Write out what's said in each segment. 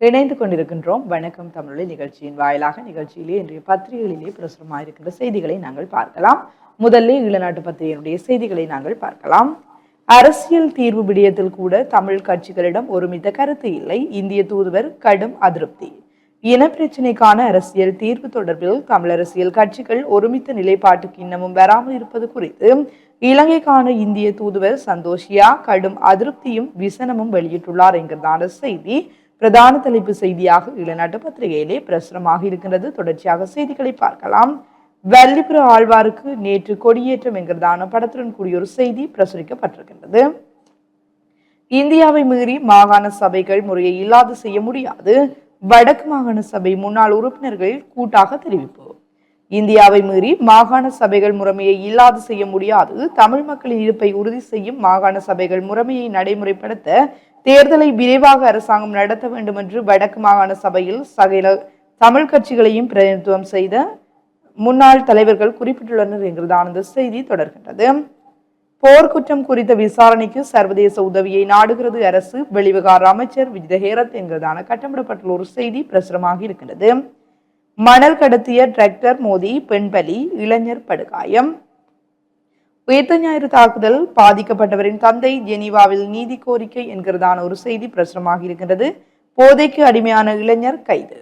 இணைந்து கொண்டிருக்கின்றோம். வணக்கம் தமிழில் நிகழ்ச்சியின் வாயிலாக நிகழ்ச்சியிலே இன்றைய பத்திரிகைகளிலே பிரசுரமாயிருக்கின்ற செய்திகளை நாங்கள் பார்க்கலாம். முதல்ல ஈழநாட்டு பத்திரிகையினுடைய செய்திகளை நாங்கள் பார்க்கலாம். அரசியல் தீர்வு விடயத்தில் கூட தமிழ் கட்சிகளிடம் ஒருமித்த கருத்து இல்லை. இந்திய தூதுவர் கடும் அதிருப்தி. இன பிரச்சினைக்கான அரசியல் தீர்வு தொடர்பில் தமிழ் அரசியல் கட்சிகள் ஒருமித்த நிலைப்பாட்டுக்கு இன்னமும் வராமல் இருப்பது குறித்து இலங்கைக்கான இந்திய தூதுவர் சந்தோஷியா கடும் அதிருப்தியும் விசனமும் வெளியிட்டுள்ளார் என்கிறதான செய்தி பிரதான தலைப்பு செய்தியாக இளநாட்டு பத்திரிகையிலே பிரசுரமாக இருக்கின்றது. தொடர்ச்சியாக செய்திகளை பார்க்கலாம். வல்லிபுர ஆழ்வாருக்கு நேற்று கொடியேற்றம் என்கிறதான படத்துடன் கூடிய ஒரு செய்தி பிரசுரிக்கப்பட்டிருக்கின்றது. இந்தியாவை மீறி மாகாண சபைகள் முறையை இல்லாது செய்ய முடியாது. வடக்கு மாகாண சபை முன்னாள் உறுப்பினர்கள் கூட்டாக தெரிவிப்பு. இந்தியாவை மீறி மாகாண சபைகள் முறைமையை இல்லாது செய்ய முடியாது. தமிழ் மக்களின் இருப்பை உறுதி செய்யும் மாகாண சபைகள் முறைமையை நடைமுறைப்படுத்த தேர்தலை விரைவாக அரசாங்கம் நடத்த வேண்டும் என்று வடக்கு மாகாண சபையில் சகைல தமிழ் கட்சிகளையும் பிரதிநிதித்துவம் செய்த முன்னாள் தலைவர்கள் குறிப்பிட்டுள்ளனர் என்கிறதான இந்த செய்தி தொடர்கின்றது. போர்க்குற்றம் குறித்த விசாரணைக்கு சர்வதேச உதவியை நாடுகிறது. அரசு வெளிவிகார அமைச்சர் விஜயஹேரத் என்கிறதான கட்டமிடப்பட்டுள்ள ஒரு செய்தி பிரசுரமாக இருக்கின்றது. மணல் கடத்திய டிராக்டர் மோதி பெண் பலி இளைஞர் படுகாயம். உயிர்த்த ஞாயிறு தாக்குதல் பாதிக்கப்பட்டவரின் தந்தை ஜெனீவாவில் நீதி கோரிக்கை என்கிறதான ஒரு செய்தி பிரசுரமாக இருக்கின்றது. போதைக்கு அடிமையான இளைஞர் கைது.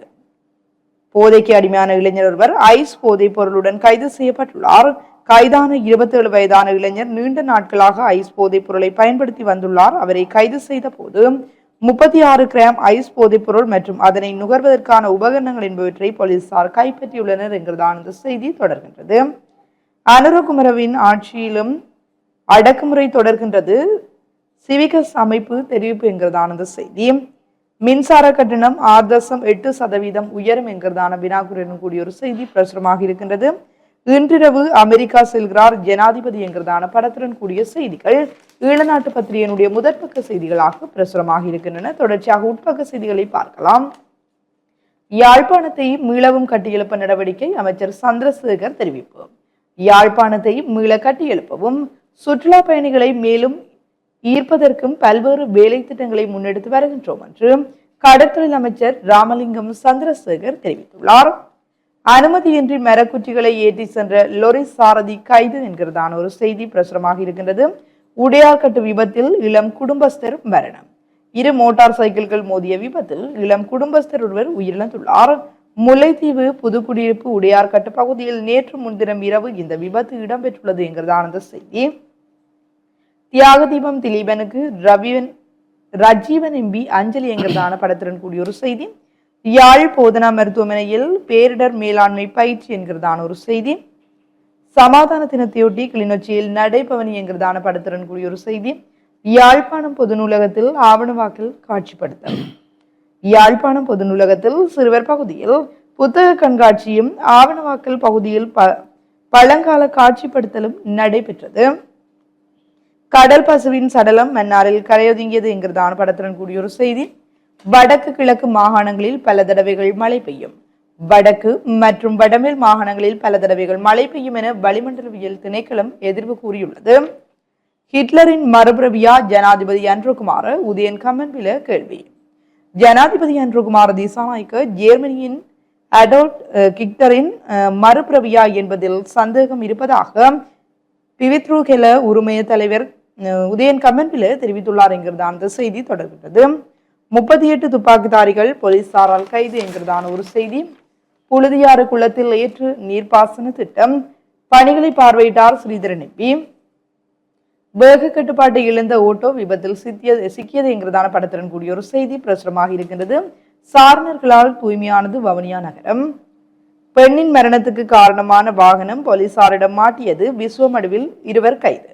போதைக்கு அடிமையான இளைஞர் ஒருவர் ஐஸ் போதைப் பொருளுடன் கைது செய்யப்பட்டுள்ளார். கைதான இருபத்தேழு வயதான இளைஞர் நீண்ட நாட்களாக ஐஸ் போதைப் பொருளை பயன்படுத்தி வந்துள்ளார். அவரை கைது செய்த போது முப்பத்தி ஆறு கிராம் ஐஸ் போதைப் பொருள் மற்றும் அதனை நுகர்வதற்கான உபகரணங்கள் என்பவற்றை போலீசார் கைப்பற்றியுள்ளனர் என்கிறதான இந்த செய்தி தொடர்கின்றது. அனுரகுமரவின் ஆட்சியிலும் அடக்குமுறை தொடர்கின்றது. சிவிகஸ் அமைப்பு தெரிவிப்பு என்கிறதான அந்த செய்தி. மின்சார கட்டணம் ஆறு தசம் எட்டு சதவீதம் உயரும் என்கிறதான வினாக்குறையுடன் கூடிய ஒரு செய்தி பிரசுரமாக இருக்கின்றது. இன்றிரவு அமெரிக்கா செல்கிறார் ஜனாதிபதி என்கிறதான படத்துடன் கூடிய செய்திகள். ஈழநாட்டு பத்திரிகையினுடைய முதற்பக்க செய்திகளாக பிரசுரமாக இருக்கின்றன. தொடர்ச்சியாக உட்பக்க செய்திகளை பார்க்கலாம். யாழ்ப்பாணத்தை மீளவும் கட்டியெழுப்ப நடவடிக்கை அமைச்சர் சந்திரசேகர் தெரிவிப்பு. யாழ்ப்பாணத்தை மீள கட்டியெழுப்பவும் சுற்றுலா பயணிகளை மேலும் ஈர்ப்பதற்கும் பல்வேறு வேலை திட்டங்களை முன்னெடுத்து வருகின்றோம் என்று கடற்தொழில் அமைச்சர் ராமலிங்கம் சந்திரசேகர் தெரிவித்துள்ளார். அனுமதியின்றி மரக்குற்றிகளை ஏற்றி சென்ற லொரி சாரதி கைது என்கிறதான ஒரு செய்தி பிரசுரமாக இருக்கின்றது. உடையார்கட்டு விபத்தில் இளம் குடும்பஸ்தர் மரணம். இரு மோட்டார் சைக்கிள்கள் மோதிய விபத்தில் இளம் குடும்பஸ்தர் ஒருவர் உயிரிழந்துள்ளார். முல்லைத்தீவு புதுக்குடியிருப்பு உடையார்கட்டு பகுதியில் நேற்று முன்தினம் இரவு இந்த விபத்து இடம்பெற்றுள்ளது என்கிறதான அந்த செய்தி. தியாக தீபம் திலீபனுக்கு ரவிவன் ரஜீவன் எம்பி அஞ்சலி என்கிறதான படத்துடன் கூடிய ஒரு செய்தி. யாழ் போதனா மருத்துவமனையில் பேரிடர் மேலாண்மை பயிற்சி என்கிறதான ஒரு செய்தி. சமாதான தினத்தையொட்டி கிளிநொச்சியில் நடைபவனி என்கிறதான படத்துடன் கூடிய ஒரு செய்தி. யாழ்ப்பாணம் பொது நூலகத்தில் ஆவணவாக்கில் காட்சிப்படுத்தல். யாழ்ப்பாணம் பொது நூலகத்தில் சிறுவர் பகுதியில் புத்தக கண்காட்சியும் ஆவணவாக்கல் பகுதியில் ப பழங்கால காட்சிப்படுத்தலும் நடைபெற்றது. கடல் பசுவின் சடலம் மன்னாரில் கரையொதுங்கியது என்கிறதான படத்துடன் கூடிய ஒரு செய்தி. வடக்கு கிழக்கு மாகாணங்களில் பல தடவைகள் மழை பெய்யும். வடக்கு மற்றும் வடமேல் மாகாணங்களில் பல தடவைகள் மழை பெய்யும் என வளிமண்டலவியல் திணைக்களம் எதிர்வு கூறியுள்ளது. ஹிட்லரின் மறுபிரவியா ஜனாதிபதி அன்றுகுமார உதயன் கம்மன்பில கேள்வி. ஜனாதிபதி அன்ருகுமார திசாநாய்க்கு ஜெர்மனியின் அடோல்ட் கிக்டரின் மறுபிரவியா என்பதில் சந்தேகம் இருப்பதாக பிவித்ருகெல உரிமைய தலைவர் உதயன் கம்மன்பில தெரிவித்துள்ளார் என்கிறதான அந்த செய்தி தொடர்கிறது முப்பத்தி எட்டு துப்பாக்கிதாரிகள் போலீசாரால் கைது என்கிறதான ஒரு செய்தி. புழுதியாறு குளத்தில் ஏற்று நீர்ப்பாசன திட்டம். பணிகளை பார்வையிட்டார் ஸ்ரீதரன் எம்பி. வேக கட்டுப்பாட்டை இழந்த ஓட்டோ விபத்தில் சித்தியது சிக்கியது என்கிறதான படத்துடன் கூடிய ஒரு செய்தி பிரசுரமாக இருக்கின்றது. சாரணர்களால் தூய்மையானது வவுனியா நகரம். பெண்ணின் மரணத்துக்கு காரணமான வாகனம் போலீசாரிடம் மாட்டியது விஸ்வமடுவில் இருவர் கைது.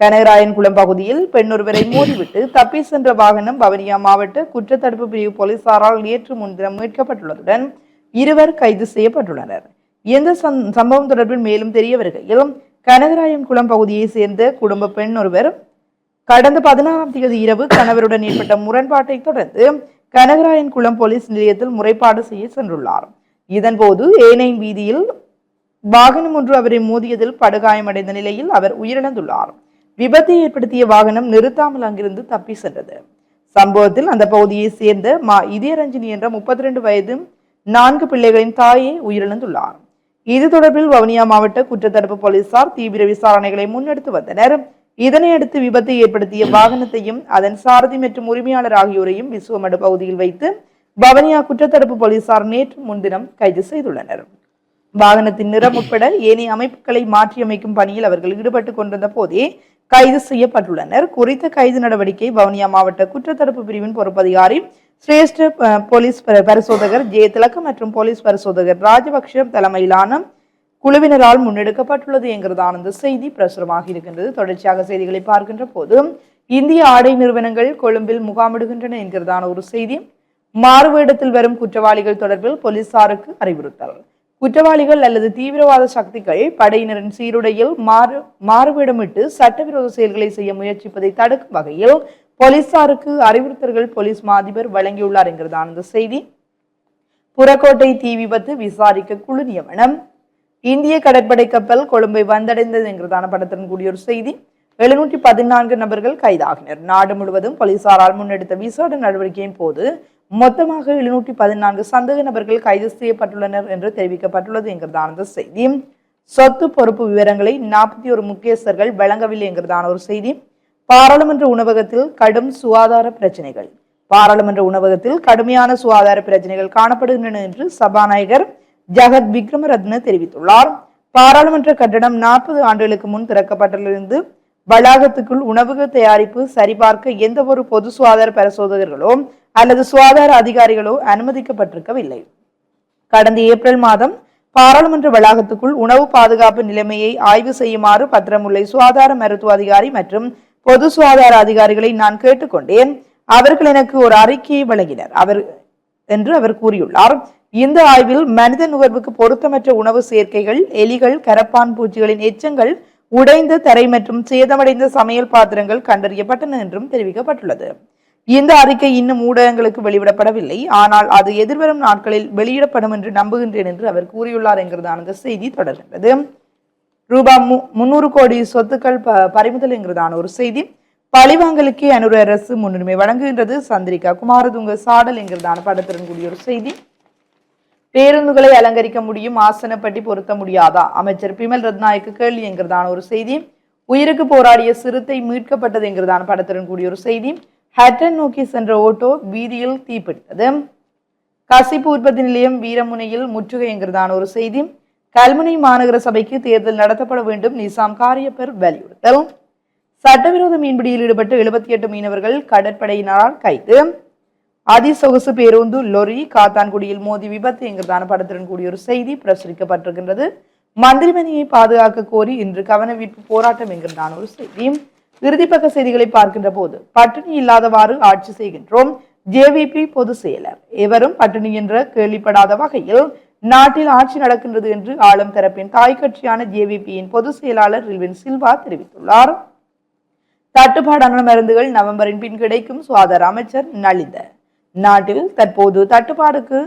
கனகராயன்குளம் பகுதியில் பெண்ணொருவரை மோதிவிட்டு தப்பி சென்ற வாகனம் வவுனியா மாவட்ட குற்றத்தடுப்பு பிரிவு போலீசாரால் நேற்று முன்தினம் மீட்கப்பட்டுள்ளதுடன் இருவர் கைது செய்யப்பட்டுள்ளனர். எந்த சம்பவம் தொடர்பில் மேலும் தெரிய வருகையில் கனகராயன்குளம் பகுதியை சேர்ந்த குடும்ப பெண் ஒருவர் கடந்த பதினாறாம் தேதி இரவு கணவருடன் ஏற்பட்ட முரண்பாட்டை தொடர்ந்து கனகராயன்குளம் போலீஸ் நிலையத்தில் முறைப்பாடு செய்ய சென்றுள்ளார். இதன்போது ஏனை வீதியில் வாகனம் ஒன்று அவரை மோதியதில் படுகாயமடைந்த நிலையில் அவர் உயிரிழந்துள்ளார். விபத்தை ஏற்படுத்திய வாகனம் நிறுத்தாமல் அங்கிருந்து தப்பி சென்றது. சம்பவத்தில் அந்த பகுதியை சேர்ந்த மா இதயரஞ்சினி என்ற முப்பத்தி ரெண்டு வயது நான்கு பிள்ளைகளின் தாயே உயிரிழந்துள்ளார். இது தொடர்பில் வவுனியா மாவட்ட குற்றத்தடுப்பு போலீசார் தீவிர விசாரணைகளை முன்னெடுத்து வந்தனர். இதனையடுத்து விபத்தை ஏற்படுத்திய வாகனத்தையும் அதன் சாரதி மற்றும் உரிமையாளர் ஆகியோரையும் விசுவமடு பகுதியில் வைத்து பவனியா குற்றத்தடுப்பு போலீசார் நேற்று முன்தினம் கைது செய்துள்ளனர். வாகனத்தின் நிறம் உட்பட ஏனைய அமைப்புகளை மாற்றியமைக்கும் பணியில் அவர்கள் ஈடுபட்டு கொண்டிருந்த போதே கைது செய்யப்பட்டுள்ளனர். குறித்த கைது நடவடிக்கை வவுனியா மாவட்ட குற்றத்தடுப்பு பிரிவின் பொறுப்பதிகாரி சிரேஷ்ட போலீஸ் பரிசோதகர் ஜே திலக்க மற்றும் போலீஸ் பரிசோதகர் ராஜபக்ஷ தலைமையிலான குழுவினரால் முன்னெடுக்கப்பட்டுள்ளது என்கிறதான இந்த செய்தி பிரசுரமாக இருக்கின்றது. தொடர்ச்சியாக செய்திகளை பார்க்கின்ற போது இந்திய ஆடை நிறுவனங்கள் கொழும்பில் முகாமிடுகின்றன என்கிறதான ஒரு செய்தி. மாறுவேடத்தில் வரும் குற்றவாளிகள் தொடர்பில் போலீசாருக்கு அறிவுறுத்தல். குற்றவாளிகள் அல்லது தீவிரவாத சக்திகள் படையினரின் சீருடையில் மாறு மாறுவேடமிட்டு சட்டவிரோத செயல்களை செய்ய முயற்சிப்பதை தடுக்கும் வகையில் போலீசாருக்கு அறிவுறுத்தல்கள் போலீஸ் மாதிபர் வழங்கியுள்ளார் என்கிறதான இந்த செய்தி. புறக்கோட்டை தீ விபத்து விசாரிக்க குழு நியமனம். இந்திய கடற்படை கப்பல் கொழும்பை வந்தடைந்தது என்கிறதான படத்துடன் கூடிய ஒரு செய்தி. எழுநூற்றி பதினான்கு நபர்கள் கைதாகினர். நாடு முழுவதும் போலீசாரால் முன்னெடுத்த விசேட நடவடிக்கையின் போது மொத்தமாக எழுநூற்றி பதினான்கு சந்தேக நபர்கள் கைது செய்யப்பட்டுள்ளனர் என்று தெரிவிக்கப்பட்டுள்ளது என்கிறதான இந்த செய்தி. சொத்து பொறுப்பு விவரங்களை நாற்பத்தி ஒரு முக்கியஸ்தர்கள் வழங்கவில்லை என்கிறதான ஒரு செய்தி. பாராளுமன்ற உணவகத்தில் கடும் சுகாதார பிரச்சனைகள். பாராளுமன்ற உணவகத்தில் கடுமையான சுகாதார பிரச்சனைகள் காணப்படுகின்றன என்று சபாநாயகர் ஜகத் விக்ரமரத்ன தெரிவித்துள்ளார். பாராளுமன்ற கட்டடம் நாற்பது ஆண்டுகளுக்கு முன் திறக்கப்பட்டிருந்து வளாகத்துக்குள் உணவக தயாரிப்பு சரிபார்க்க எந்த ஒரு பொது சுகாதார பரிசோதகர்களோ அல்லது சுகாதார அதிகாரிகளோ அனுமதிக்கப்பட்டிருக்கவில்லை. கடந்த ஏப்ரல் மாதம் பாராளுமன்ற வளாகத்துக்குள் உணவு பாதுகாப்பு நிலைமையை ஆய்வு செய்யுமாறு பத்திரமுல்லை சுகாதார மருத்துவ அதிகாரி மற்றும் பொது சுகாதார அதிகாரிகளை நான் கேட்டுக்கொண்டேன். அவர்கள் எனக்கு ஒரு அறிக்கையை வழங்கினர். அவர் என்று அவர் கூறியுள்ளார். இந்த ஆய்வில் மனித நுகர்வுக்கு பொருத்தமற்ற உணவு சேர்க்கைகள் எலிகள் கரப்பான் பூச்சிகளின் எச்சங்கள் உடைந்த தரை மற்றும் சேதமடைந்த சமையல் பாத்திரங்கள் கண்டறியப்பட்டன என்றும் தெரிவிக்கப்பட்டுள்ளது. இந்த அறிக்கை இன்னும் ஊடகங்களுக்கு வெளியிடப்படவில்லை. ஆனால் அது எதிர்வரும் நாட்களில் வெளியிடப்படும் என்று நம்புகின்றேன் என்று அவர் கூறியுள்ளார் என்கிறதான அந்த செய்தி தொடர்கின்றது. ரூபாய் மு- முந்நூறு கோடி சொத்துக்கள் ப- பறிமுதலுங்கிறதான ஒரு செய்தி. பழிவாங்கலுக்கே அனுர அரசு முன்னுரிமை வழங்குகின்றது. சந்திரிகா குமாரதுங்க சாடல் என்கிறதான படத்துடன் கூடிய ஒரு செய்தி. பேருந்துகளை அலங்கரிக்க முடியும் ஆசனப்பட்டி பொருத்த முடியாதா? அமைச்சர் பிமல் ரத்நாயக்கு கேள்வி என்கிறதான ஒரு செய்தி. உயிருக்கு போராடிய சிறுத்தை மீட்கப்பட்டது என்கிறதான படத்துடன் கூடிய ஒரு செய்தி. ஹட்டன் நோக்கி சென்ற ஓட்டோ வீதியில் தீப்பிடித்தது. கசிப்பு உற்பத்தி நிலையம் வீரமுனையில் முற்றுகை என்கிறதான ஒரு செய்தி. கல்முனை மாநகர சபைக்கு தேர்தல் நடத்தப்பட வேண்டும் நிசாம் காரியப்பர் வலியுறுத்தல் சட்டவிரோத மீன்பிடியில் ஈடுபட்டு எழுபத்தி எட்டு மீனவர்கள் கடற்படையினரால் கைது. அதிசொகுசு பேருந்து லொரி காத்தான்குடியில் மோதி விபத்து. என்கிறதான படத்துடன் கூடிய ஒரு செய்தி பிரசுரிக்கப்பட்டிருக்கின்றது. மந்திரிமணியை பாதுகாக்க கோரி இன்று கவனவீர்ப்பு போராட்டம் என்கிறதான ஒரு செய்தி. இறுதிப்பக்க செய்திகளை பார்க்கின்ற போது பட்டினி இல்லாதவாறு ஆட்சி செய்கின்றோம். ஜேவிபி பொதுச் செயலர். எவரும் பட்டினி என்ற கேள்விப்படாத வகையில் நாட்டில் ஆட்சி நடக்கின்றது என்று ஆளும் தரப்பின் தாய் கட்சியான ஜேவிபியின் பொதுச் செயலாளர் ரில்வின் சில்வா தெரிவித்துள்ளார். தட்டுப்பாடான மருந்துகள் நவம்பரின் பின் கிடைக்கும் சுகாதார அமைச்சர் நலிந்த நாட்டில் தற்போது தட்டுப்பாடுக்கு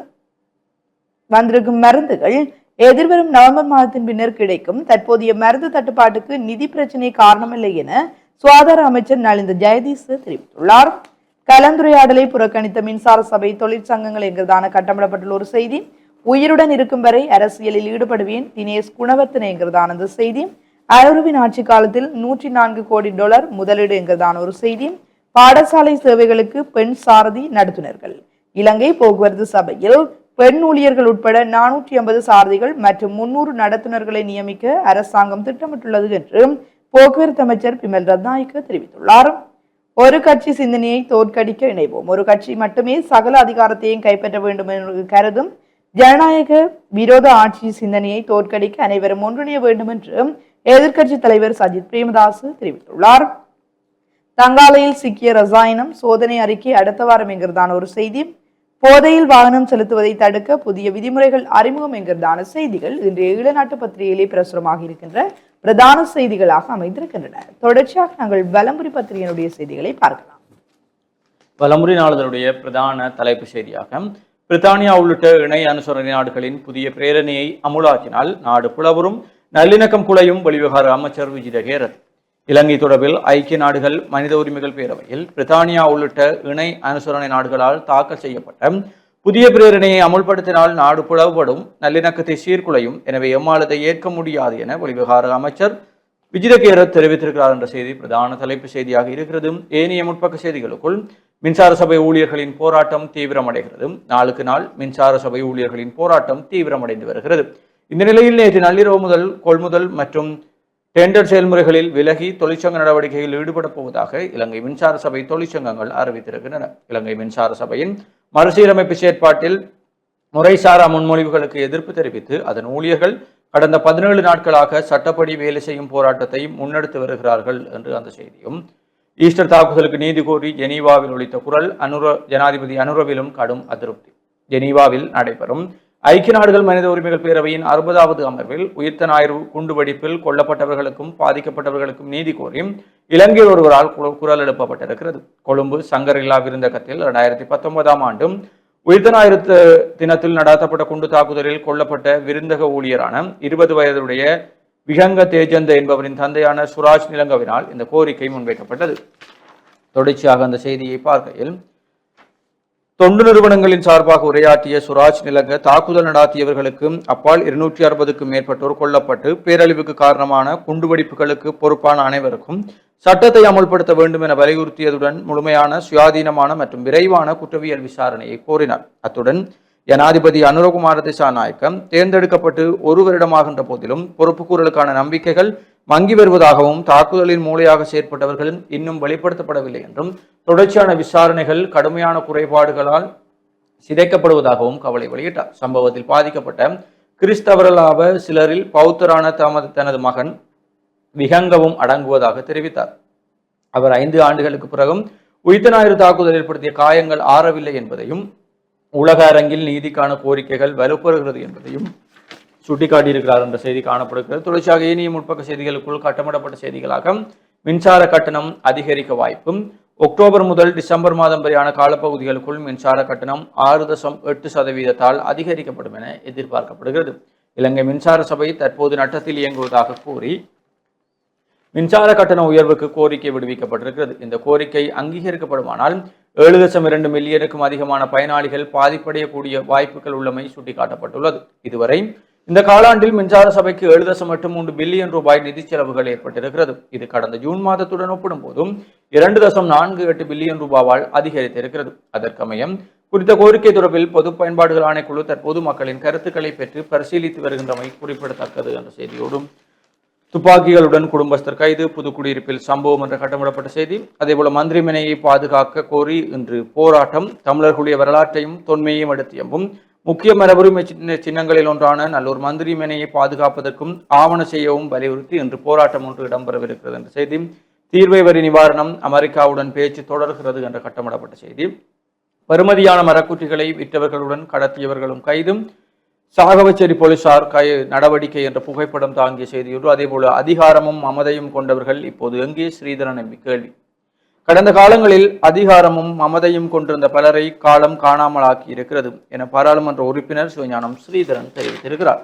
வந்திருக்கும் மருந்துகள் எதிர்வரும் நவம்பர் மாதத்தின் பின்னர் கிடைக்கும். தற்போதைய மருந்து தட்டுப்பாட்டுக்கு நிதி பிரச்சனை காரணமில்லை என சுகாதார அமைச்சர் நலிந்த ஜெயதீஸ் தெரிவித்துள்ளார். கலந்துரையாடலை புறக்கணித்த மின்சார சபை தொழிற்சங்கங்கள் என்கிறதான கட்டமிடப்பட்டுள்ள ஒரு செய்தி உயிருடன் இருக்கும் வரை அரசியலில் ஈடுபடுவேன். தினேஷ் குணவர்த்தனை என்கிறதான அந்த செய்தி அருவின் ஆட்சி காலத்தில் நூற்றி நான்கு கோடி டாலர் முதலீடு என்கிறதான ஒரு செய்தி பாடசாலை சேவைகளுக்கு பெண் சாரதி நடத்துனர்கள். இலங்கை போக்குவரத்து சபையில் பெண் ஊழியர்கள் உட்பட நானூற்றி ஐம்பது சாரதிகள் மற்றும் முன்னூறு நடத்துனர்களை நியமிக்க அரசாங்கம் திட்டமிட்டுள்ளது என்று போக்குவரத்து அமைச்சர் பிமல் ரத்நாயக்க தெரிவித்துள்ளார். ஒரு கட்சி சிந்தனையை தோற்கடிக்க இணைவோம். ஒரு கட்சி மட்டுமே சகல அதிகாரத்தையும் கைப்பற்ற வேண்டும் என்று கருதும் ஜனநாயக விரோத ஆட்சி சிந்தனையை தோற்கடிக்க அனைவரும் ஒன்றிணைய வேண்டும் என்று எதிர்க்கட்சி தலைவர் சஜித் பிரேமதாஸ் தெரிவித்துள்ளார். தங்காலையில் சிக்கிய ரசாயனம் சோதனை அறிக்கை அடுத்த வாரம் என்கிறதான ஒரு செய்தி. போதையில் வாகனம் செலுத்துவதை தடுக்க புதிய விதிமுறைகள் அறிமுகம் என்கிறதான செய்திகள் இன்றைய ஈழநாட்டு பத்திரிகையிலே பிரசுரமாக இருக்கின்ற பிரதான செய்திகளாக அமைந்திருக்கின்றன. தொடர்ச்சியாக நாங்கள் வலம்புரி பத்திரிகையினுடைய செய்திகளை பார்க்கலாம். வலமுறை நாளிதழுடைய பிரதான தலைப்பு செய்தியாக பிரித்தானியா உள்ளிட்ட இணை அனுசரணை நாடுகளின் புதிய பிரேரணையை அமுலாக்கினால் நாடு புலவரும் நல்லிணக்கம் குலையும் வெளிவிவகார அமைச்சர் விஜிதகேரத் இலங்கை தொடர்பில் ஐக்கிய நாடுகள் மனித உரிமைகள் பேரவையில் பிரித்தானியா உள்ளிட்ட இணை அனுசரணை நாடுகளால் தாக்கல் செய்யப்பட்ட புதிய பிரேரணையை அமுல்படுத்தினால் நாடு புலவுபடும் நல்லிணக்கத்தை சீர்குலையும் எனவே எம்மாலத்தை ஏற்க முடியாது என வெளிவிவகார அமைச்சர் விஜிதகேர தெரிவித்திருக்கிறார் என்ற செய்தி பிரதான தலைப்பு செய்தியாக இருக்கிறது. ஏனைய முற்பக்க செய்திகளுக்குள் மின்சார சபை ஊழியர்களின் போராட்டம் தீவிரமடைகிறது. நாளுக்கு நாள் மின்சார சபை ஊழியர்களின் போராட்டம் தீவிரமடைந்து வருகிறது. இந்த நிலையில் நேற்று நள்ளிரவு முதல் கொள்முதல் மற்றும் டெண்டர் செயல்முறைகளில் விலகி தொழிற்சங்க நடவடிக்கையில் ஈடுபடப் போவதாக இலங்கை மின்சார சபை தொழிற்சங்கங்கள் அறிவித்திருக்கின்றன. இலங்கை மின்சார சபையின் மறுசீரமைப்பு செயற்பாட்டில் முறைசாரா முன்மொழிவுகளுக்கு எதிர்ப்பு தெரிவித்து அதன் ஊழியர்கள் கடந்த பதினேழு நாட்களாக சட்டப்படி வேலை செய்யும் போராட்டத்தை முன்னெடுத்து வருகிறார்கள் என்று அந்த செய்தியும். ஈஸ்டர் தாக்குதலுக்கு நீதி கோரி ஜெனீவாவில் ஒழித்த குரல் அனுர ஜனாதிபதி அனுரவிலும் கடும் அதிருப்தி. ஜெனீவாவில் நடைபெறும் ஐக்கிய நாடுகள் மனித உரிமைகள் பேரவையின் அறுபதாவது அமர்வில் உயிர்த்த ஞாயிறு குண்டுவெடிப்பில் கொல்லப்பட்டவர்களுக்கும் பாதிக்கப்பட்டவர்களுக்கும் நீதி கோரி இலங்கையில் ஒருவரால் குரல் எழுப்பப்பட்டிருக்கிறது. கொழும்பு சங்கரில்லா விருந்தகத்தில் இரண்டாயிரத்தி பத்தொன்பதாம் ஆண்டும் உயிர்த்தனாயிரத்து தினத்தில் நடாத்தப்பட்ட குண்டு தாக்குதலில் கொல்லப்பட்ட விருந்தக ஊழியரான இருபது வயதுடைய விகங்க தேஜந்த என்பவரின் தந்தையான சுராஜ் நிலங்கவினால் இந்த கோரிக்கை முன்வைக்கப்பட்டது. தொடர்ச்சியாக அந்த செய்தியை பார்க்கையில் தொண்டு நிறுவனங்களின் சார்பாக உரையாற்றிய சுராஜ் நிலங்க தாக்குதல் நடாத்தியவர்களுக்கு அப்பால் இருநூற்றி அறுபதுக்கும் மேற்பட்டோர் கொல்லப்பட்டு பேரழிவுக்கு காரணமான குண்டுவெடிப்புகளுக்கு பொறுப்பான அனைவருக்கும் சட்டத்தை அமுல்படுத்த வேண்டும் என வலியுறுத்தியதுடன் முழுமையான சுயாதீனமான மற்றும் விரைவான குற்றவியல் விசாரணையை கோரினார். அத்துடன் ஜனாதிபதி அனுரகுமார திசாநாயக்கம் தேர்ந்தெடுக்கப்பட்டு ஒரு வருடமாகின்ற போதிலும் பொறுப்புக்கூறலுக்கான நம்பிக்கைகள் மங்கி வருவதாகவும் தாக்குதலின் மூளையாக செயற்பட்டவர்கள் இன்னும் வெளிப்படுத்தப்படவில்லை என்றும் தொடர்ச்சியான விசாரணைகள் கடுமையான குறைபாடுகளால் சிதைக்கப்படுவதாகவும் கவலை வெளியிட்டார். சம்பவத்தில் பாதிக்கப்பட்ட கிறிஸ்தவர்களாக சிலரில் பௌத்தரான தமது தனது மகன் விகங்கவும் அடங்குவதாக தெரிவித்தார். அவர் ஐந்து ஆண்டுகளுக்கு பிறகும் உயிர்த்த ஞாயிறு தாக்குதல் ஏற்படுத்திய காயங்கள் ஆறவில்லை என்பதையும் உலக அரங்கில் நீதிக்கான கோரிக்கைகள் வலுப்பெறுகிறது என்பதையும் சுட்டிக்காட்டியிருக்கிறார் என்ற செய்தி காணப்படுகிறது. தொடர்ச்சியாக ஏனைய முற்பக்க செய்திகளுக்குள் கட்டமிடப்பட்ட செய்திகளாக மின்சார கட்டணம் அதிகரிக்க வாய்ப்பும் அக்டோபர் முதல் டிசம்பர் மாதம் வரையான காலப்பகுதிகளுக்குள் மின்சார கட்டணம் ஆறு தசம் எட்டு சதவீதத்தால் அதிகரிக்கப்படும் என எதிர்பார்க்கப்படுகிறது. இலங்கை மின்சார சபை தற்போது நட்டத்தில் இயங்குவதாக கூறி மின்சார கட்டண உயர்வுக்கு கோரிக்கை விடுவிக்கப்பட்டிருக்கிறது. இந்த கோரிக்கை அங்கீகரிக்கப்படுமானால் ஏழு தசம் இரண்டு மில்லியனுக்கும் அதிகமான பயனாளிகள் பாதிப்படையக்கூடிய வாய்ப்புகள் உள்ளமை சுட்டிக்காட்டப்பட்டுள்ளது. இதுவரை இந்த காலாண்டில் மின்சார சபைக்கு ஏழு தசம் எட்டு மூன்று பில்லியன் ரூபாய் நிதி செலவுகள் ஏற்பட்டிருக்கிறது. இது கடந்த ஜூன் மாதத்துடன் ஒப்பிடும் போதும் இரண்டு தசம் நான்கு எட்டு பில்லியன் ரூபாவால் அதிகரித்திருக்கிறது. அதற்கமயம் குறித்த கோரிக்கை தொடர்பில் பொது பயன்பாடுகள் ஆணைக்குழு தற்போது மக்களின் கருத்துக்களை பெற்று பரிசீலித்து வருகின்றமை குறிப்பிடத்தக்கது என்ற செய்தியோடும் துப்பாக்கிகளுடன் குடும்பஸ்தர் கைது புதுக்குடியிருப்பில் சம்பவம் என்ற கட்டமிடப்பட்ட செய்தி. அதேபோல மந்திரிமனையை பாதுகாக்க கோரி இன்று போராட்டம் தமிழர்களுடைய வரலாற்றையும் தொன்மையையும் எடுத்தியம்பும் முக்கிய மரபுரிமை சின்ன சின்னங்களில் ஒன்றான நல்லூர் மந்திரி மேனையை பாதுகாப்பதற்கும் ஆவண செய்யவும் வலியுறுத்தி இன்று போராட்டம் ஒன்று இடம்பெறவிருக்கிறது என்ற செய்தி. தீர்வை வரி நிவாரணம் அமெரிக்காவுடன் பேச்சு தொடர்கிறது என்ற கட்டமிடப்பட்ட செய்தி. பெறுமதியான மரக்குற்றிகளை விற்றவர்களுடன் கடத்தியவர்களும் கைதும். சாகவச்சேரி போலீசார் கை நடவடிக்கை என்ற புகைப்படம் தாங்கிய செய்தியொன்று அதேபோல அதிகாரமும் மமதையும் கொண்டவர்கள் இப்போது எங்கே? ஸ்ரீதரன் கேள்வி. கடந்த காலங்களில் அதிகாரமும் மமதையும் கொண்டிருந்த பலரை காலம் காணாமலாக்கி இருக்கிறது என பாராளுமன்ற உறுப்பினர் சிவஞானம் ஸ்ரீதரன் தெரிவித்திருக்கிறார்.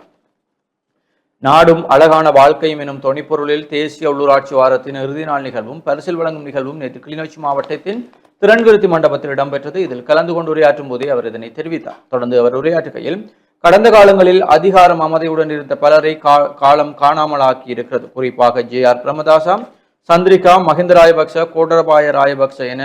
நாடும் அழகான வாழ்க்கையும் எனும் தொனிப்பொருளில் தேசிய உள்ளூராட்சி வாரத்தின் இறுதி நாள் நிகழ்வும் பரிசில் வழங்கும் நிகழ்வும் நேற்று கிளிநொச்சி மாவட்டத்தின் திறன்கிருத்தி மண்டபத்தில் இடம்பெற்றது. இதில் கலந்து கொண்டு உரையாற்றும் போதே அவர் இதனை தெரிவித்தார். தொடர்ந்து அவர் உரையாற்றுகையில் கடந்த காலங்களில் அதிகாரம் மமதையுடன் இருந்த பலரை கா- காலம் காணாமலாக்கி இருக்கிறது. குறிப்பாக ஜே ஆர் பிரமதாசா சந்திரிகா மஹிந்த ராயபக்ச கோடரபாய ராயபக்ச என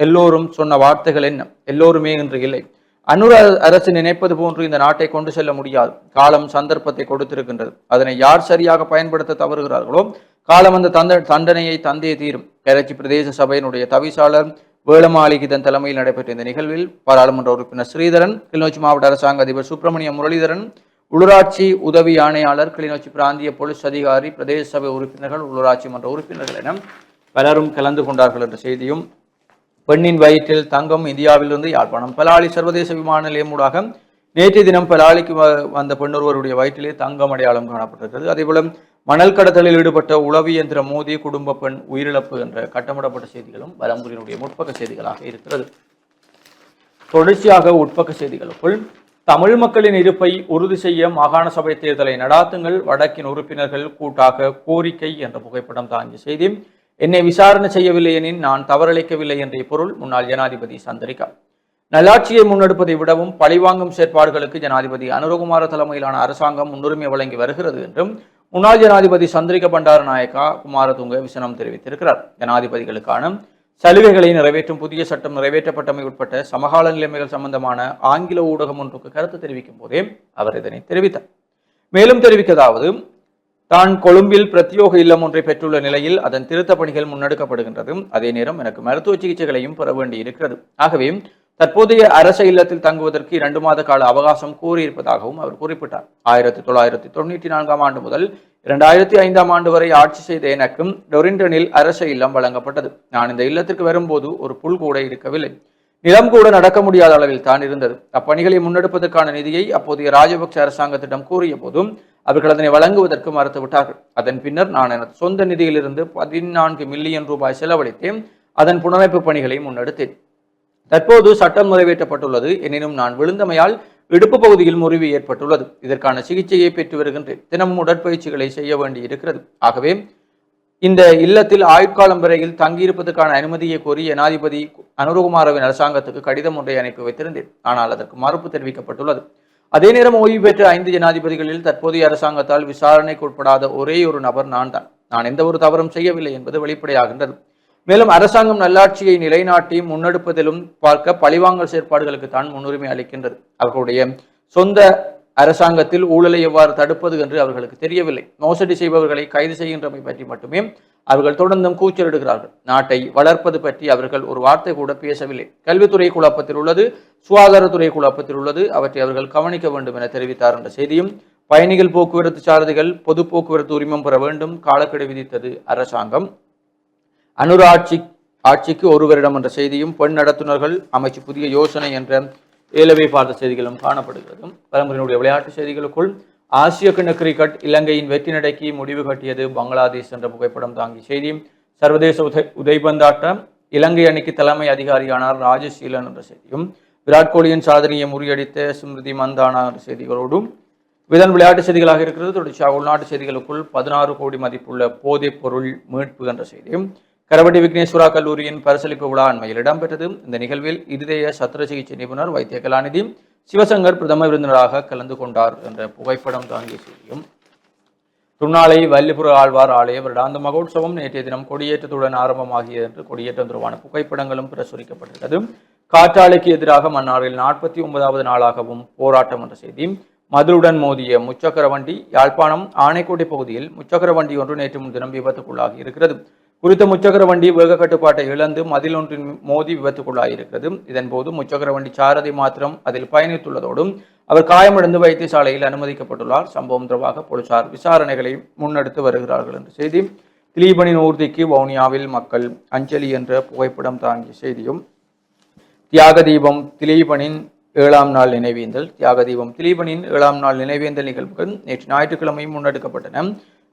எல்லோரும் சொன்ன வார்த்தைகள் என்ன? எல்லோருமே இன்று இல்லை. அனுர அரசு நினைப்பது போன்று இந்த நாட்டை கொண்டு செல்ல முடியாது. காலம் சந்தர்ப்பத்தை கொடுத்திருக்கின்றது. அதனை யார் சரியாக பயன்படுத்த தவறுகிறார்களோ காலம் அந்த தந்த தண்டனையை தந்தே தீரும். கரைச்சி பிரதேச சபையினுடைய தவிசாளர் வேளமாளிகிதன் தலைமையில் நடைபெற்ற இந்த நிகழ்வில் பாராளுமன்ற உறுப்பினர் ஸ்ரீதரன் கிளிநொச்சி மாவட்ட அரசாங்க அதிபர் சுப்பிரமணிய முரளிதரன் உள்ளூராட்சி உதவி ஆணையாளர் கிளிநொச்சி பிராந்திய போலீஸ் அதிகாரி பிரதேச சபை உறுப்பினர்கள் உள்ளூராட்சி மன்ற உறுப்பினர்கள் என பலரும் கலந்து கொண்டார்கள் என்ற செய்தியும் பெண்ணின் வயிற்றில் தங்கம் இந்தியாவிலிருந்து யாழ்ப்பாணம் பலாலி சர்வதேச விமான நிலையம் ஊடாக நேற்று தினம் பலாலிக்கு வ- வந்த பெண்ணொருவருடைய வயிற்றிலே தங்கம் அடையாளம் காணப்பட்டிருக்கிறது. அதேபோல மணல் கடத்தலில் ஈடுபட்ட உளவு இயந்திர மோதி குடும்ப பெண் உயிரிழப்பு என்ற கட்டமிடப்பட்ட செய்திகளும் பலம்புரியினுடைய முற்பக்க செய்திகளாக இருக்கிறது. தொடர்ச்சியாக உட்பக்க செய்திகளுக்குள் தமிழ் மக்களின் இருப்பை உறுதி செய்ய மாகாண சபை தேர்தலை நடாத்துங்கள். வடக்கின் உறுப்பினர்கள் கூட்டாக கோரிக்கை என்ற புகைப்படம் தாங்கிய செய்தி. என்னை விசாரணை செய்யவில்லை எனின் நான் தவறளிக்கவில்லை என்ற பொருள் முன்னாள் ஜனாதிபதி சந்திரிகா. நல்லாட்சியை முன்னெடுப்பதை விடவும் பழிவாங்கும் செயற்பாடுகளுக்கு ஜனாதிபதி அனுரகுமார தலைமையிலான அரசாங்கம் முன்னுரிமை வழங்கி வருகிறது என்றும் முன்னாள் ஜனாதிபதி சந்திரிக பண்டாரநாயக்கா குமாரதுங்க விசனம் தெரிவித்திருக்கிறார். ஜனாதிபதிகளுக்கான சலுகைகளை நிறைவேற்றும் புதிய சட்டம் நிறைவேற்றப்பட்டமை உட்பட்ட சமகால நிலைமைகள் சம்பந்தமான ஆங்கில ஊடகம் ஒன்றுக்கு கருத்து தெரிவிக்கும் போதே அவர் இதனை தெரிவித்தார். மேலும் தெரிவிக்கதாவது தான் கொழும்பில் பிரத்யோக இல்லம் ஒன்றை பெற்றுள்ள நிலையில் அதன் திருத்தப் பணிகள் முன்னெடுக்கப்படுகின்றது. அதே நேரம் எனக்கு மருத்துவ சிகிச்சைகளையும் பெற வேண்டி இருக்கிறது. ஆகவே தற்போதைய அரச இல்லத்தில் தங்குவதற்கு இரண்டு மாத கால அவகாசம் கூறியிருப்பதாகவும் அவர் குறிப்பிட்டார். ஆயிரத்தி தொள்ளாயிரத்தி தொண்ணூற்றி நான்காம் ஆண்டு முதல் இரண்டாயிரத்தி ஐந்தாம் ஆண்டு வரை ஆட்சி செய்த எனக்கும் டொரிண்டனில் அரச இல்லம் வழங்கப்பட்டது. நான் இந்த இல்லத்திற்கு வரும்போது ஒரு புல் கூட இருக்கவில்லை நிலம் கூட நடக்க முடியாத அளவில் தான் இருந்தது. அப்பணிகளை முன்னெடுப்பதற்கான நிதியை அப்போதைய ராஜபக்ச அரசாங்கத்திடம் கூறிய போதும் அவர்கள் அதனை வழங்குவதற்கு மறுத்துவிட்டார்கள். அதன் பின்னர் நான் எனது சொந்த நிதியிலிருந்து பதினான்கு மில்லியன் ரூபாய் செலவழித்தேன். அதன் புனரமைப்பு பணிகளை முன்னெடுத்தேன். தற்போது சட்டம் நிறைவேற்றப்பட்டுள்ளது. எனினும் நான் விழுந்தமையால் இடுப்பு பகுதியில் முறிவு ஏற்பட்டுள்ளது. இதற்கான சிகிச்சையை பெற்று வருகின்றேன். தினமும் உடற்பயிற்சிகளை செய்ய வேண்டி இருக்கிறது ஆகவே இந்த இல்லத்தில் ஆயுட்காலம் வரையில் தங்கியிருப்பதற்கான அனுமதியை கோரி ஜனாதிபதி அனுரகுமாரவின் அரசாங்கத்துக்கு கடிதம் ஒன்றை அனுப்பி வைத்திருந்தேன். ஆனால் அதற்கு மறுப்பு தெரிவிக்கப்பட்டுள்ளது. அதே நேரம் ஓய்வு பெற்ற ஐந்து ஜனாதிபதிகளில் தற்போதைய அரசாங்கத்தால் விசாரணைக்கு உட்படாத ஒரே ஒரு நபர் நான் தான் நான் எந்த ஒரு தவறும் செய்யவில்லை என்பது வெளிப்படையாகின்றது. மேலும் அரசாங்கம் நல்லாட்சியை நிலைநாட்டி முன்னெடுப்பதிலும் பார்க்க பழிவாங்கல் செயற்பாடுகளுக்கு தான் முன்னுரிமை அளிக்கின்றது. அவர்களுடைய சொந்த அரசாங்கத்தில் ஊழலை எவ்வாறு தடுப்பது என்று அவர்களுக்கு தெரியவில்லை. மோசடி செய்பவர்களை கைது செய்கின்றமை பற்றி மட்டுமே அவர்கள் தொடர்ந்தும் கூச்சலிடுகிறார்கள். நாட்டை வளர்ப்பது பற்றி அவர்கள் ஒரு வார்த்தை கூட பேசவில்லை. கல்வித்துறை குழப்பத்தில் உள்ளது சுகாதாரத்துறை குழப்பத்தில் உள்ளது. அவற்றை அவர்கள் கவனிக்க வேண்டும் என தெரிவித்தார் என்ற செய்தியும் பயணிகள் போக்குவரத்து சாரதிகள் பொது போக்குவரத்து உரிமம் பெற வேண்டும் காலக்கெடு விதித்தது அரசாங்கம். அனுர ஆட்சி ஆட்சிக்கு ஒரு வருடம் என்ற செய்தியும் பெண் நடத்துனர்கள் அமைச்சு புதிய யோசனை என்ற ஏலவை பார்த்த செய்திகளும் காணப்படுகிறது பரம்பரையினுடைய விளையாட்டு செய்திகளுக்குள் ஆசிய கிண்ண கிரிக்கெட் இலங்கையின் வெற்றி நடைக்கு முடிவு கட்டியது பங்களாதேஷ் என்ற புகைப்படம் தாங்கி செய்தி. சர்வதேச உதை உதைபந்தாட்ட இலங்கை அணிக்கு தலைமை அதிகாரியானார் ராஜசீலன் என்ற செய்தியும் விராட் கோலியின் சாதனையை முறியடித்த ஸ்மிருதி மந்தானா என்ற செய்திகளோடும் இதன் விளையாட்டு செய்திகளாக இருக்கிறது. தொடர்ச்சியாக உள்நாட்டு செய்திகளுக்குள் பதினாறு கோடி மதிப்புள்ள போதைப் பொருள் மீட்பு என்ற செய்தியும் கரவட்டி விக்னேஸ்வரா கல்லூரியின் பரிசளிப்பு விழா அண்மையில் இடம்பெற்றது. இந்த நிகழ்வில் இருதய சத்திர சிகிச்சை நிபுணர் வைத்திய கலாநிதி சிவசங்கர் பிரதம விருந்தினராக கலந்து கொண்டார் என்ற புகைப்படம் தாங்கிய செய்தியும். துணாலை வல்லிபுர ஆழ்வார் ஆலய வருடாந்த மகோத்சவம் நேற்றைய தினம் கொடியேற்றத்துடன் ஆரம்பமாகியது என்று கொடியேற்றம் தொடர்பான புகைப்படங்களும் பிரசுரிக்கப்பட்டுள்ளது காற்றாலைக்கு எதிராக மன்னாரில் நாற்பத்தி ஒன்பதாவது நாளாகவும் போராட்டம் என்ற செய்தி. மதுருடன் மோதிய முச்சக்கர வண்டி யாழ்ப்பாணம் ஆனைக்கோட்டை பகுதியில் முச்சக்கர வண்டி ஒன்று நேற்று முன்தினம் விபத்துக்குள்ளாகி இருக்கிறது. குறித்த முச்சக்கர வண்டி வேக கட்டுப்பாட்டை இழந்து மதில் ஒன்றின் மோதி விபத்துக்குள்ளாயிருக்கிறது. இதன்போது முச்சக்கர வண்டி சாரதி மாத்திரம் அதில் பயணித்துள்ளதோடும் அவர் காயமடைந்து வைத்தியசாலையில் அனுமதிக்கப்பட்டுள்ளார். சம்பவம் தொடர்பாக போலீசார் விசாரணைகளை முன்னெடுத்து வருகிறார்கள் என்ற செய்தி. திலீபனின் ஊர்திக்கு வவுனியாவில் மக்கள் அஞ்சலி என்ற புகைப்படம் தாங்கிய செய்தியும் தியாக தீபம் திலீபனின் ஏழாம் நாள் நினைவேந்தல் தியாக தீபம் திலீபனின் ஏழாம் நாள் நினைவேந்தல் நிகழ்வுகள் நேற்று ஞாயிற்றுக்கிழமை முன்னெடுக்கப்பட்டன.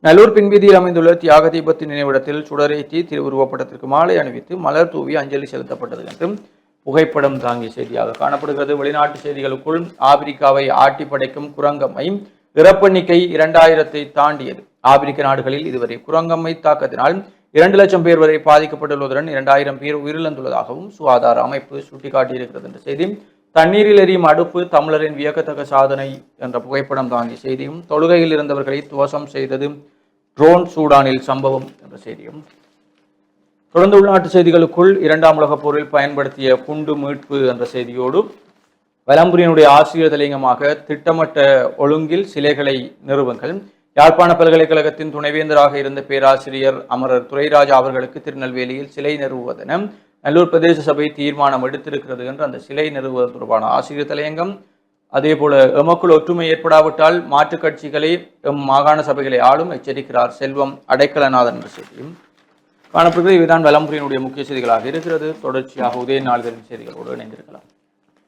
நல்லூர் பின்வீதியில் அமைந்துள்ள தியாக தீபத்தின் நினைவிடத்தில் சுடரேத்தி திருவுருவப்படத்திற்கு மாலை அணிவித்து மலர் தூவி அஞ்சலி செலுத்தப்பட்டது என்றும் புகைப்படம் தாங்கிய செய்தியாக காணப்படுகிறது. வெளிநாட்டு செய்திகளுக்குள் ஆப்பிரிக்காவை ஆட்டி படைக்கும் குரங்கம்மை இறப்பெண்ணிக்கை இரண்டாயிரத்தை தாண்டியது. ஆப்பிரிக்க நாடுகளில் இதுவரை குரங்கம்மை தாக்கத்தினால் இரண்டு லட்சம் பேர் வரை பாதிக்கப்பட்டுள்ளதுடன் இரண்டாயிரம் பேர் உயிரிழந்துள்ளதாகவும் சுகாதார அமைப்பு சுட்டிக்காட்டியிருக்கிறது என்ற செய்தி. தண்ணீரில் எரியும் அடுப்பு தமிழரின் வியக்கத்தக்க சாதனை என்ற புகைப்படம் தாங்கிய செய்தியும் தொழுகையில் இருந்தவர்களை துவசம் செய்தது ட்ரோன் சூடானில் சம்பவம் என்ற செய்தியும். தொடர்ந்து உள்நாட்டு செய்திகளுக்குள் இரண்டாம் உலகப் போரில் பயன்படுத்திய குண்டு மீட்பு என்ற செய்தியோடு வலம்புரியனுடைய ஆசிரியர் தலையங்கமாக திட்டமிட்ட ஒழுங்கில் சிலைகளை நிறுவுங்கள். யாழ்ப்பாண பல்கலைக்கழகத்தின் துணைவேந்தராக இருந்த பேராசிரியர் அமரர் துரைராஜா அவர்களுக்கு திருநெல்வேலியில் சிலை நிறுவுவதென நல்லூர் பிரதேச சபை தீர்மானம் எடுத்திருக்கிறது என்று அந்த சிலை நிறுவுவது தொடர்பான ஆசிரியர் தலையங்கம். அதே போல எமக்குள் ஒற்றுமை ஏற்படாவிட்டால் மாற்றுக் கட்சிகளை எம் மாகாண சபைகளை ஆளும் எச்சரிக்கிறார் செல்வம் அடைக்கலநாதன் என்ற செய்தியும். காணப்படுகிறது. இதுதான் வலம்புரியினுடைய முக்கிய செய்திகளாக இருக்கிறது. தொடர்ச்சியாக உதய நாளிதழின் செய்திகளோடு இணைந்திருக்கலாம்.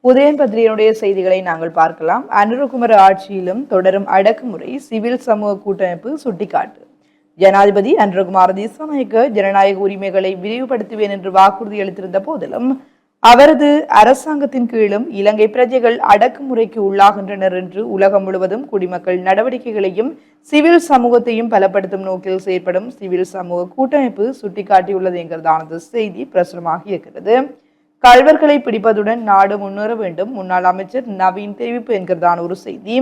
உதயன் பத்திரிகையினுடைய செய்திகளை நாங்கள் பார்க்கலாம். அனுரகுமர ஆட்சியிலும் தொடரும் அடக்குமுறை சிவில் சமூக கூட்டமைப்பு சுட்டிக்காட்டு. ஜனாதிபதி அனுரகுமார திசாநாயக்க ஜனநாயக உரிமைகளை விரிவுபடுத்துவேன் என்று வாக்குறுதி அளித்திருந்த போதிலும் அவரது அரசாங்கத்தின் கீழும் இலங்கை பிரஜைகள் அடக்குமுறைக்கு உள்ளாகின்றனர் என்று உலகம் முழுவதும் குடிமக்கள் நடவடிக்கைகளையும் சிவில் சமூகத்தையும் பலப்படுத்தும் நோக்கில் செயற்படும் சிவில் சமூக கூட்டமைப்பு சுட்டிக்காட்டியுள்ளது என்கிறதானது செய்தி பிரசுரமாகி இருக்கிறது. கல்வர்களை பிடிப்பதுடன் நாடு முன்னேற வேண்டும். முன்னாள் அமைச்சர் நவீன் தெரிவிப்பு என்கிறதான ஒரு செய்தி.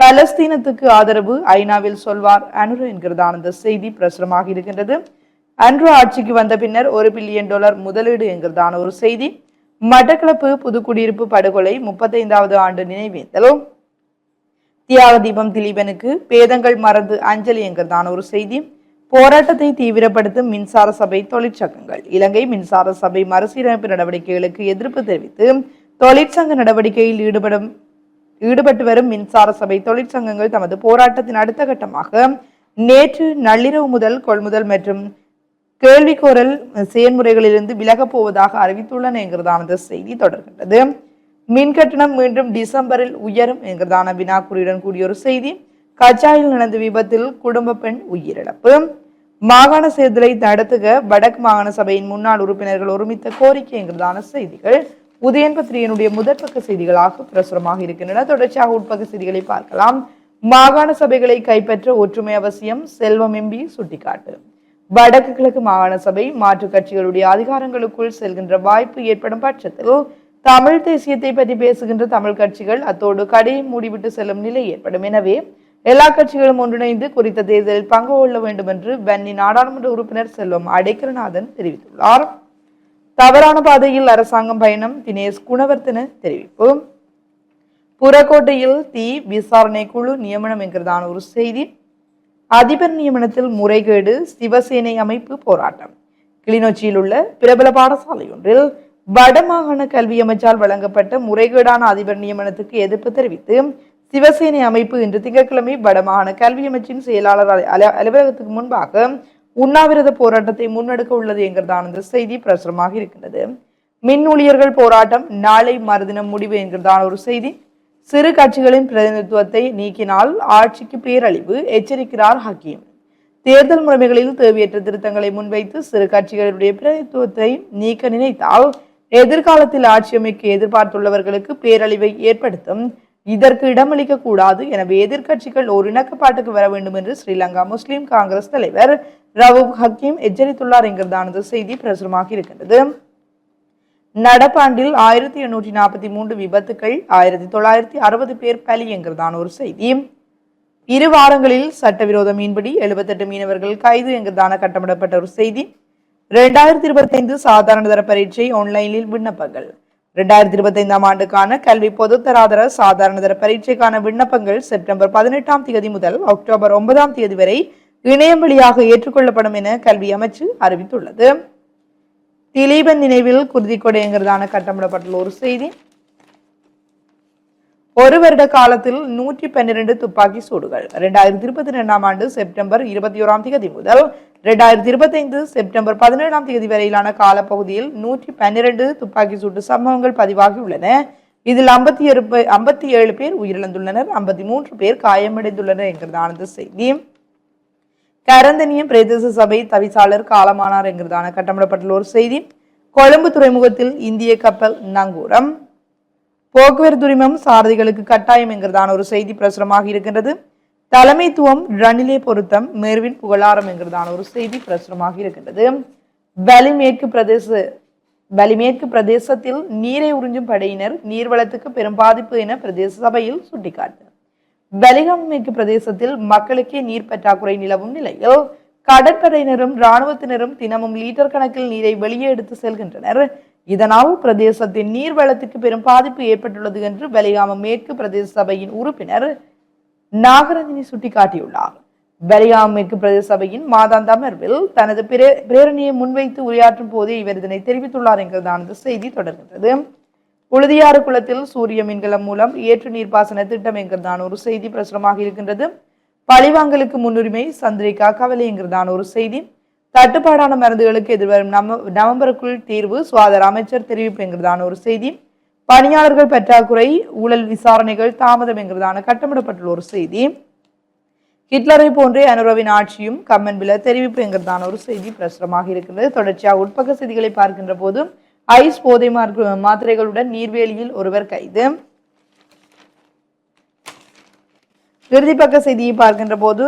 பலஸ்தீனத்துக்கு ஆதரவு ஐநாவில் சொல்வார். அனுரு என்கிறதான அந்த செய்தி பிரசுரமாக இருக்கின்றது. அன்று ஆட்சிக்கு வந்த பின்னர் ஒரு பில்லியன் டாலர் முதலீடு என்கிறதான ஒரு செய்தி. மட்டக்களப்பு புதுக்குடியிருப்பு படுகொலை முப்பத்தைந்தாவது ஆண்டு நினைவேந்தலும் தியாக தீபம் திலீபனுக்கு பேதங்கள் மறந்து அஞ்சலி என்கிறதான ஒரு செய்தி. போராட்டத்தை தீவிரப்படுத்தும் மின்சார சபை தொழிற்சங்கங்கள். இலங்கை மின்சார சபை மறுசீரமைப்பு நடவடிக்கைகளுக்கு எதிர்ப்பு தெரிவித்து தொழிற்சங்க நடவடிக்கையில் ஈடுபடும் ஈடுபட்டு வரும் மின்சார சபை தொழிற்சங்கங்கள் தமது போராட்டத்தின் அடுத்த கட்டமாக நேற்று நள்ளிரவு முதல் கொள்முதல் மற்றும் கேள்விக்கோரல் செயல்முறைகளிலிருந்து விலகப் போவதாக அறிவித்துள்ளன என்கிறதான இந்த செய்தி தொடர்கின்றது. மின் கட்டணம் மீண்டும் டிசம்பரில் உயரும் என்கிறதான வினாக்குறியுடன் கூடிய ஒரு செய்தி. கச்சாயில் நடந்த விபத்தில் குடும்ப பெண் உயிரிழப்பு. மாகாண தேர்தலை நடத்துக வடக்கு மாகாண சபையின் முன்னாள் உறுப்பினர்கள் ஒருமித்த கோரிக்கை என்கிறதான செய்திகள். உதயன் பத்திரிகையினுடைய முதற் பக்க செய்திகளாக பிரசுரமாக இருக்கின்றன. தொடர்ச்சியாக உட்பக்க செய்திகளை பார்க்கலாம். மாகாண சபைகளை கைப்பற்ற ஒற்றுமை அவசியம் செல்வம் எம்பி சுட்டிக்காட்டு. வடக்கு கிழக்கு மாகாண சபை மாற்றுக் கட்சிகளுடைய அதிகாரங்களுக்குள் செல்கின்ற வாய்ப்பு ஏற்படும் பட்சத்தில் தமிழ் தேசியத்தை பற்றி பேசுகின்ற தமிழ் கட்சிகள் அத்தோடு கடையை மூடிவிட்டு செல்லும் நிலை ஏற்படும். எனவே எல்லா கட்சிகளும் ஒன்றிணைந்து குறித்த தேர்தலில் பங்கு கொள்ள வேண்டும் என்று வன்னி நாடாளுமன்ற உறுப்பினர் செல்வம் அடைக்கரநாதன் தெரிவித்துள்ளார். தவறான பாதையில் அரசாங்கம் பயணம் தினேஷ் குணவர்த்தன தெரிவிப்பு. புறக்கோட்டையில் தீ விசாரணை குழு நியமனம் என்கிறதான ஒரு செய்தி. அதிபர் நியமனத்தில் முறைகேடு சிவசேனை அமைப்பு போராட்டம். கிளிநொச்சியில் உள்ள பிரபல பாடசாலை ஒன்றில் வடமாகாண கல்வி அமைச்சால் வழங்கப்பட்ட முறைகேடான அதிபர் நியமனத்துக்கு எதிர்ப்பு தெரிவித்து சிவசேனை அமைப்பு இன்று திங்கட்கிழமை வடமாகாண கல்வி அமைச்சின் செயலாளர் அலுவலகத்துக்கு முன்பாக உண்ணாவிரத போராட்டத்தை முன்னெடுக்க உள்ளது என்கிறதான இந்த செய்தி பிரசுரமாக இருக்கின்றது. மின் ஊழியர்கள் போராட்டம் நாளை மறுதினம் முடிவு என்கிறதான ஒரு செய்தி. சிறு கட்சிகளின் பிரதிநிதித்துவத்தை நீக்கினால் ஆட்சிக்கு பேரழிவு எச்சரிக்கிறார் ஹக்கீம். தேர்தல் முறைமைகளில் தேவையற்ற திருத்தங்களை முன்வைத்து சிறு கட்சிகளுடைய பிரதிநிதித்துவத்தை நீக்க நினைத்தால் எதிர்காலத்தில் ஆட்சி அமைக்க எதிர்பார்த்துள்ளவர்களுக்கு பேரழிவை ஏற்படுத்தும். இதற்கு இடமளிக்க கூடாது எனவே எதிர்க்கட்சிகள் ஒரு இணக்கப்பாட்டுக்கு வர வேண்டும் என்று ஸ்ரீலங்கா முஸ்லிம் காங்கிரஸ் தலைவர் ரவூப் ஹக்கீம் எச்சரித்துள்ளார் என்கிறதானது செய்தி பிரசுரமாக இருக்கின்றது. நடப்பாண்டில் ஆயிரத்தி எண்ணூற்றி நாற்பத்தி மூன்று விபத்துக்கள் ஆயிரத்தி தொள்ளாயிரத்தி அறுபது பேர் பலி என்கிறதான ஒரு செய்தி. இரு வாரங்களில் சட்டவிரோத மீன்பிடி எழுபத்தெட்டு மீனவர்கள் கைது என்கிறதான கட்டமிடப்பட்ட ஒரு செய்தி. ரெண்டாயிரத்தி இருபத்தைந்து சாதாரண தர பரீட்சை ஆன்லைனில் விண்ணப்பங்கள். ரெண்டாயிரத்தி இருபத்தைந்தாம் ஆண்டுக்கான கல்வி பொதுத்தராதர சாதாரண தர பரீட்சைக்கான விண்ணப்பங்கள் செப்டம்பர் பதினெட்டாம் தேதி முதல் அக்டோபர் ஒன்பதாம் தேதி வரை இணையம் வழியாக ஏற்றுக்கொள்ளப்படும் என கல்வி அமைச்சு அறிவித்துள்ளது. திலீபன் நினைவில் குருதிக்கொடைங்கிறதான கட்டமிடப்பட்டுள்ள ஒரு செய்தி. ஒரு வருட காலத்தில் நூற்றி பன்னிரண்டு துப்பாக்கி சூடுகள். இரண்டாயிரத்தி இருபத்தி ரெண்டாம் ஆண்டு செப்டம்பர் இருபத்தி ஓராம் தேதி முதல் இரண்டாயிரத்தி இருபத்தைந்து செப்டம்பர் பதினேழாம் தேதி வரையிலான காலப்பகுதியில் நூற்றி பன்னிரண்டு துப்பாக்கி சூட்டு சம்பவங்கள் பதிவாகியுள்ளன இதில் ஐம்பத்தி ஏழு ஐம்பத்தி ஏழு பேர் உயிரிழந்துள்ளனர் ஐம்பத்தி மூன்று பேர் காயமடைந்துள்ளனர் என்கிறதான செய்தி. கரந்தனியம் பிரதேச சபை தவிசாளர் காலமானார் என்கிறதான கட்டமிடப்பட்டுள்ள ஒரு செய்தி. கொழும்பு துறைமுகத்தில் இந்திய கப்பல் நங்கூரம். போக்குவரத்து உரிமம் சாரதிகளுக்கு கட்டாயம் என்கிறதான ஒரு செய்தி பிரசுரமாக இருக்கின்றது. தலைமைத்துவம் ரணிலே பொருத்தம் மேர்வின் புகழாரம் என்கிறதான ஒரு செய்தி பிரசுரமாக இருக்கின்றது. வலிமேற்கு பிரதேச வலிமேற்கு பிரதேசத்தில் நீரை உறிஞ்சும் படையினர் நீர்வளத்துக்கு பெரும் பாதிப்பு என பிரதேச சபையில் சுட்டிக்காட்டு. பலிகம் மேற்கு பிரதேசத்தில் மக்களுக்கே நீர் பற்றாக்குறை நிலவும் நிலையில் கடற்படையினரும் இராணுவத்தினரும் தினமும் லீட்டர் கணக்கில் நீரை வெளியே எடுத்து செல்கின்றனர். இதனால் பிரதேசத்தின் நீர் வளத்துக்கு பெரும் பாதிப்பு ஏற்பட்டுள்ளது என்று வலிகாம மேற்கு பிரதேச சபையின் உறுப்பினர் நாகரஞ்சினி சுட்டிக்காட்டியுள்ளார். வலிகாம மேற்கு பிரதேச சபையின் மாதாந்த அமர்வில் தனது பிரேரணியை முன்வைத்து உரையாற்றும் போதே இவர் இதனை தெரிவித்துள்ளார் என்கிறதானது செய்தி தொடர்கின்றது. உழுதியாறு குளத்தில் சூரிய மின்கலம் மூலம் ஏற்று நீர்ப்பாசன திட்டம் என்கிறதான ஒரு செய்தி பிரசுரமாக இருக்கின்றது. பழிவாங்கலுக்கு முன்னுரிமை சந்திரிகா கவலை என்கிறதான ஒரு செய்தி. தட்டுப்பாடான மருந்துகளுக்கு எதிர்வரும் நவ நவம்பருக்குள் தீர்வு சுகாதார அமைச்சர் தெரிவிப்பு என்கிறதான ஒரு செய்தி. பணியாளர்கள் பற்றாக்குறை ஊழல் விசாரணைகள் தாமதம் என்கிறதான கட்டமிடப்பட்டுள்ள ஒரு செய்தி. ஹிட்லரை போன்றே அனுரவின் ஆட்சியும் கம்மன் பில தெரிவிப்பு என்கிறதான ஒரு செய்தி பிரசுரமாக இருக்கிறது தொடர்ச்சியாக உட்பக்க செய்திகளை பார்க்கின்ற போது ஐஸ் போதை மாத்திரைகளுடன் நீர்வேலியில் ஒருவர் கைது. இறுதிப்பக்க செய்தியை பார்க்கின்ற போது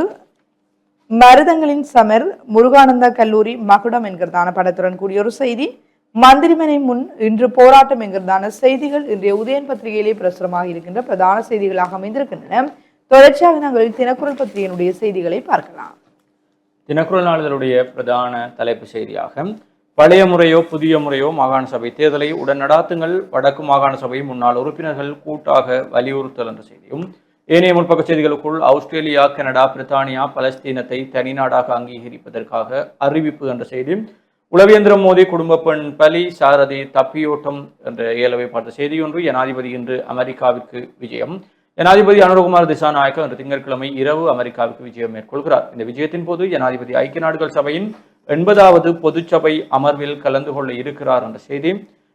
மருதங்களின் சமர் முருகானந்தா கல்லூரி மகுடம் என்கிறதான படத்துடன் கூடிய ஒரு செய்தி. மந்திரிமனை முன் இன்று போராட்டம் என்கிறதான செய்திகள் இன்றைய உதயன் பத்திரிகையிலே பிரசுரமாக இருக்கின்ற பிரதான செய்திகளாக அமைந்திருக்கின்றன. தொடர்ச்சியாக நாங்கள் தினக்குரல் பத்திரிகையினுடைய செய்திகளை பார்க்கலாம். தினக்குரல் நாளிதழுடைய பிரதான தலைப்பு செய்தியாக பழைய முறையோ புதிய முறையோ மாகாண சபை தேர்தலை உடன் நடாத்துங்கள் வடக்கு மாகாண சபை முன்னாள் உறுப்பினர்கள் கூட்டாக வலியுறுத்தல் என்ற செய்தியும் ஏனைய முற்பக்க செய்திகளுக்குள் ஆஸ்திரேலியா கனடா பிரித்தானியா பலஸ்தீனத்தை தனிநாடாக அங்கீகரிப்பதற்காக அறிவிப்பு என்ற செய்தியும் உளவேந்திர மோதி குடும்ப பெண் பலி சாரதி தப்பியோட்டம் என்ற இயலவை பார்த்த செய்தி ஒன்று ஜனாதிபதி இன்று அமெரிக்காவிற்கு விஜயம். ஜனாதிபதி அனுரகுமார் திசாநாயக்கம் இன்று திங்கட்கிழமை இரவு அமெரிக்காவுக்கு விஜயம் மேற்கொள்கிறார். இந்த விஜயத்தின் போது ஜனாதிபதி ஐக்கிய நாடுகள் சபையின் எண்பதாவது பொதுச்சபை அமர்வில் கலந்து கொள்ள இருக்கிறார் என்ற செய்தி.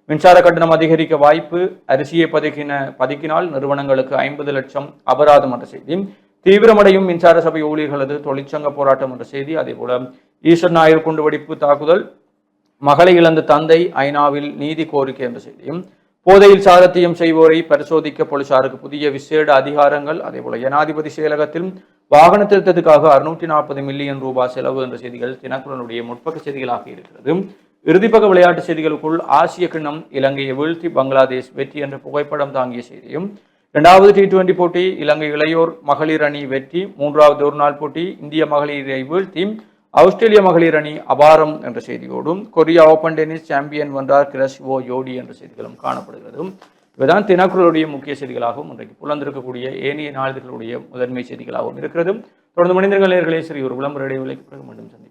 மின்சார கட்டணம் அதிகரிக்க வாய்ப்பு அரிசியை பதுக்கின பதுக்கினால் நிறுவனங்களுக்கு ஐம்பது லட்சம் அபராதம் என்ற செய்தி. தீவிரமடையும் மின்சார சபை ஊழியர்களது தொழிற்சங்க போராட்டம் என்ற செய்தி. அதே போல ஈஸ்வர் ஞாயிறு குண்டுவெடிப்பு தாக்குதல் மகளை இழந்த தந்தை ஐநாவில் நீதி கோரிக்கை என்ற செய்தியும் போதையில் சாரத்தியம் செய்வோரை பரிசோதிக்க போலீசாருக்கு புதிய விசேட அதிகாரங்கள். அதேபோல ஜனாதிபதி செயலகத்தில் வாகன திருத்தத்துக்காக அறுநூற்றி நாற்பது மில்லியன் ரூபாய் செலவு என்ற செய்திகள் தினக்குரனுடைய முற்பக்க செய்திகளாக இருக்கிறது. இறுதிப்பக்க விளையாட்டு செய்திகளுக்குள் ஆசிய கிண்ணம் இலங்கையை வீழ்த்தி பங்களாதேஷ் வெற்றி என்ற புகைப்படம் தாங்கிய செய்தியும் இரண்டாவது டி டுவெண்டி போட்டி இலங்கை இளையோர் மகளிர் அணி வெற்றி மூன்றாவது ஒருநாள் போட்டி இந்திய மகளிரை வீழ்த்தி ஆஸ்திரேலிய மகளிர் அணி அபாரம் என்ற செய்தியோடும் கொரியா ஓபன் டென்னிஸ் சாம்பியன் வென்றார் கிரஸ்வோ யோடி என்ற செய்திகளும் காணப்படுகிறது. இவைதான் தினக்குரலுடைய முக்கிய செய்திகளாகவும் இன்றைக்கு புலந்திருக்கக்கூடிய ஏனைய நாளிதழ்களுடைய முதன்மை செய்திகளாகவும் இருக்கிறது தொடர்ந்து மனிதர்கள் நேர்களே சரி ஒரு விளம்பர இடைவெளிக்கு பிறகு மீண்டும் சந்திப்போம்.